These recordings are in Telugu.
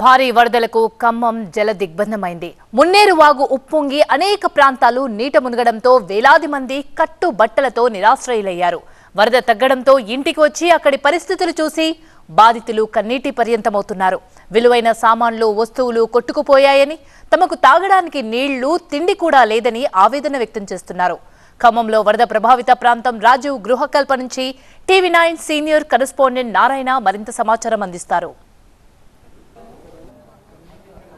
భారీ వరదలకు ఖమ్మం జల దిగ్బంధమైంది. మున్నేరు వాగు ఉప్పొంగి అనేక ప్రాంతాలు నీట మునగడంతో వేలాది మంది కట్టు బట్టలతో నిరాశ్రయులయ్యారు. వరద తగ్గడంతో ఇంటికి వచ్చి అక్కడి పరిస్థితులు చూసి బాధితులు కన్నీటి పర్యంతమవుతున్నారు. విలువైన సామాన్లు వస్తువులు కొట్టుకుపోయాయని తమకు తాగడానికి నీళ్ళు తిండి కూడా లేదని ఆవేదన వ్యక్తం చేస్తున్నారు. ఖమ్మంలో వరద ప్రభావిత ప్రాంతం రాజీవ్ గృహకల్ప నుంచి TV nine senior correspondent Narayana మరింత సమాచారం అందిస్తారు.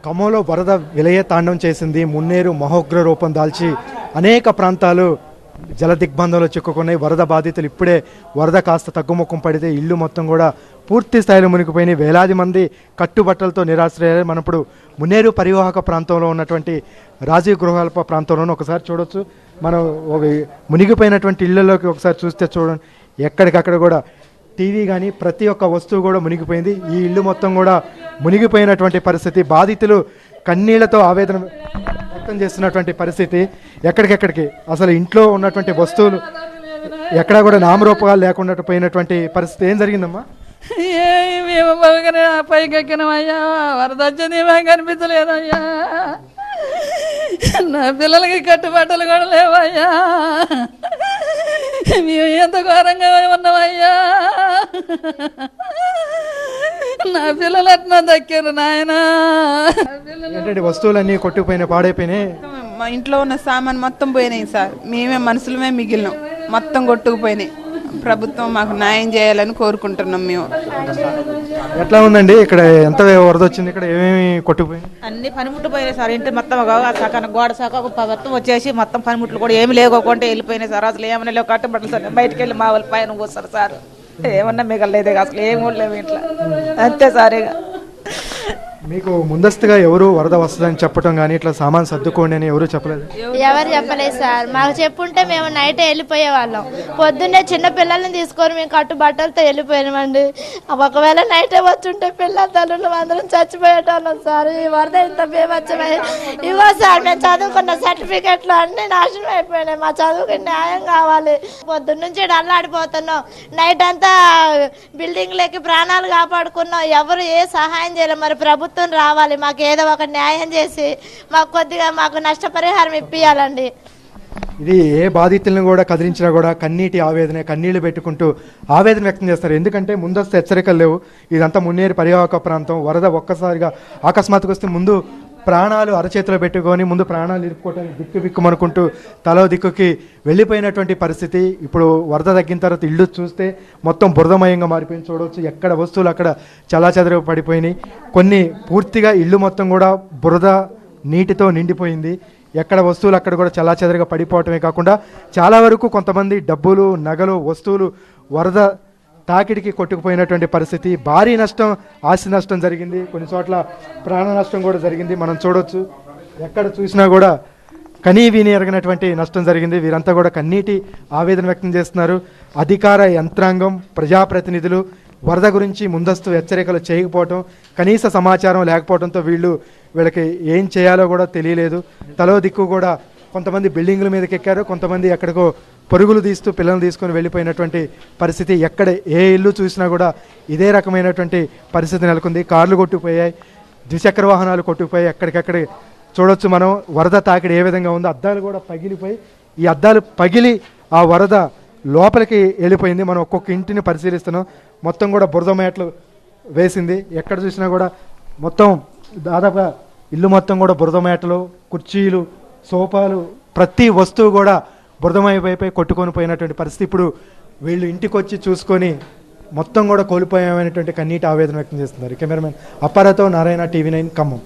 ఖమ్మంలో వరద విలయ తాండం చేసింది. మున్నేరు మహోగ్ర రూపం దాల్చి అనేక ప్రాంతాలు జల దిగ్బంధంలో చిక్కుకున్నాయి. వరద బాధితులు ఇప్పుడే వరద కాస్త తగ్గుముఖం పడితే ఇల్లు మొత్తం కూడా పూర్తి స్థాయిలో మునిగిపోయినాయి. వేలాది మంది కట్టుబట్టలతో నిరాశ్రయాలు మనం ఇప్పుడు మున్నేరు పరివాహక ప్రాంతంలో ఉన్నటువంటి రాజీవ్ గృహాల ప్రాంతంలోనూ ఒకసారి చూడొచ్చు. మనం ఒక మునిగిపోయినటువంటి ఇళ్ళలోకి ఒకసారి చూస్తే చూడండి. ఎక్కడికక్కడ కూడా టీవీ కానీ ప్రతి ఒక్క వస్తువు కూడా మునిగిపోయింది. ఈ ఇల్లు మొత్తం కూడా మునిగిపోయినటువంటి పరిస్థితి బాధితులు కన్నీళ్ళతో ఆవేదన వ్యక్తం చేస్తున్నటువంటి పరిస్థితి ఎక్కడికెక్కడికి. అసలు ఇంట్లో ఉన్నటువంటి వస్తువులు ఎక్కడా కూడా నామరూపాలు లేకుండా పోయినటువంటి పరిస్థితి ఏం జరిగిందమ్మా? మేము బాగానే పైకి ఎక్కినామయ్యా వరద వచ్చింది మాకు కనిపించలేదయ్యా. నా పిల్లలకి కట్టుబాటలు కూడా లేవయ్యా. మేము ఎంత ఘోరంగా ఉన్నామయ్యా? నా పిల్లలు అట్లా దక్కారు నాయన? ఏంటంటే వస్తువులన్నీ కొట్టుకుపోయినాయి పాడైపోయినాయి? మా ఇంట్లో ఉన్న సామాన్ మొత్తం పోయినాయి సార్. మేమే మనుషులమే మిగిలినాం. మొత్తం కొట్టుకుపోయినాయి. ప్రభుత్వం మాకు న్యాయం చేయాలని కోరుకుంటున్నాం మేము. ఎట్లా ఉందండి? ఇక్కడ ఎంత వరద వచ్చింది? ఇక్కడ ఏమేమి కొట్టుకుపోయింది అన్ని పనిముట్లు పోయినాయి సార్. ఇంటి మొత్తం సకాన గోడ సక ఒక మొత్తం వచ్చేసి మొత్తం పనిముట్లు కూడా ఏమి లేకోకుంటే వెళ్ళిపోయినాయి సార్. అసలు ఏమైనా లేవు కట్టుబట్టలు సార్ బయటికి వెళ్ళి మా వాళ్ళ పైన కూర్చారు సార్. ఏమన్నా మిగలలేదు అసలు ఏమి కూడా లేవు ఇంట్లో. అంతే సార్ ఇక మీకు ముందస్తుగా ఎవరు వరద వస్తుందని చెప్పడం కానీ ఇట్లా సామాన్ సర్దుకోండి అని ఎవరు చెప్పలేదు? ఎవరు చెప్పలేదు సార్. మాకు చెప్పుంటే మేము నైట్ వెళ్ళిపోయే వాళ్ళం పొద్దున్నే చిన్న పిల్లల్ని తీసుకొని మేము కట్టు బట్టలతో వెళ్ళిపోయామండి ఒకవేళ నైట్ వచ్చుంటే పిల్లల తల్లులు అందరం చచ్చిపోయేటోళ్ళం సార్. ఈ వరద ఇంత బేమచ్చమై ఇవ్వ సార్ మేము చదువుకున్న సర్టిఫికెట్లు అన్ని నాశనం అయిపోయినాయి. మా చదువుకి న్యాయం కావాలి. పొద్దున్న నుంచి అల్లాడిపోతున్నాం నైట్ అంతా బిల్డింగ్లకి ప్రాణాలు కాపాడుకున్నాం. ఎవరు ఏ సహాయం చేయలేదు. మరి ప్రభుత్వం రావాలి మాకు ఏదో ఒక న్యాయం చేసి మాకు కొద్దిగా మాకు నష్టపరిహారం ఇప్పియాలండి. ఇది ఏ బాధితులను కూడా కదిలించినా కూడా కన్నీటి ఆవేదన కన్నీళ్ళు పెట్టుకుంటూ ఆవేదన వ్యక్తం చేస్తారు. ఎందుకంటే ముందస్తు హెచ్చరికలు లేవు. ఇదంతా మున్నేరు పర్యావక ప్రాంతం. వరద ఒక్కసారిగా అకస్మాత్తుకు వస్తే ముందు ప్రాణాలు అరచేతిలో పెట్టుకొని ముందు ప్రాణాలు ఇరుపుకోవడానికి దిక్కు బిక్కుమనుకుంటూ తలో దిక్కుకి వెళ్ళిపోయినటువంటి పరిస్థితి. ఇప్పుడు వరద తగ్గిన తర్వాత ఇల్లు చూస్తే మొత్తం బురదమయంగా మారిపోయింది. చూడవచ్చు ఎక్కడ వస్తువులు అక్కడ చలాచెదరు పడిపోయినాయి. కొన్ని పూర్తిగా ఇల్లు మొత్తం కూడా బురద నీటితో నిండిపోయింది. ఎక్కడ వస్తువులు అక్కడ కూడా చల్లాచెదరుగా పడిపోవటమే కాకుండా చాలా వరకు కొంతమంది డబ్బులు నగలు వస్తువులు వరద తాకిడికి కొట్టుకుపోయినటువంటి పరిస్థితి భారీ నష్టం ఆస్తి నష్టం జరిగింది. కొన్ని చోట్ల ప్రాణ నష్టం కూడా జరిగింది. మనం చూడొచ్చు. ఎక్కడ చూసినా కూడా కనీ విని ఎరగినటువంటి నష్టం జరిగింది. వీరంతా కూడా కన్నీటి ఆవేదన వ్యక్తం చేస్తున్నారు. అధికార యంత్రాంగం ప్రజాప్రతినిధులు వరద గురించి ముందస్తు హెచ్చరికలు చేయకపోవటం కనీస సమాచారం లేకపోవడంతో వీళ్ళు వీళ్ళకి ఏం చేయాలో కూడా తెలియలేదు. తలో దిక్కు కూడా కొంతమంది బిల్డింగుల మీదకి ఎక్కారు. కొంతమంది ఎక్కడికో పరుగులు తీస్తూ పిల్లల్ని తీసుకొని వెళ్ళిపోయినటువంటి పరిస్థితి ఎక్కడ ఏ ఇల్లు చూసినా కూడా ఇదే రకమైనటువంటి పరిస్థితి నెలకొంది. కార్లు కొట్టుకుపోయాయి ద్విచక్ర వాహనాలు కొట్టుకుపోయాయి. ఎక్కడికక్కడ చూడొచ్చు మనం. వరద తాకిడి ఏ విధంగా ఉందో అద్దాలు కూడా పగిలిపోయి ఈ అద్దాలు పగిలి ఆ వరద లోపలికి వెళ్ళిపోయింది. మనం ఒక్కొక్క ఇంటిని పరిశీలిస్తున్నాం. మొత్తం కూడా బురద మేటలు వేసింది. ఎక్కడ చూసినా కూడా మొత్తం దాదాపుగా ఇల్లు మొత్తం కూడా బురద మేటలు కుర్చీలు సోఫాలు ప్రతి వస్తువు కూడా బురదమైపోయిపోయి కొట్టుకొని పోయినటువంటి పరిస్థితి. ఇప్పుడు వీళ్ళు ఇంటికి వచ్చి చూసుకొని మొత్తం కూడా కోల్పోయామనేటువంటి కన్నీటి ఆవేదన వ్యక్తం చేస్తున్నారు. కెమెరామెన్ అప్పారతో నారాయణ టీవీ నైన్ ఖమ్మం.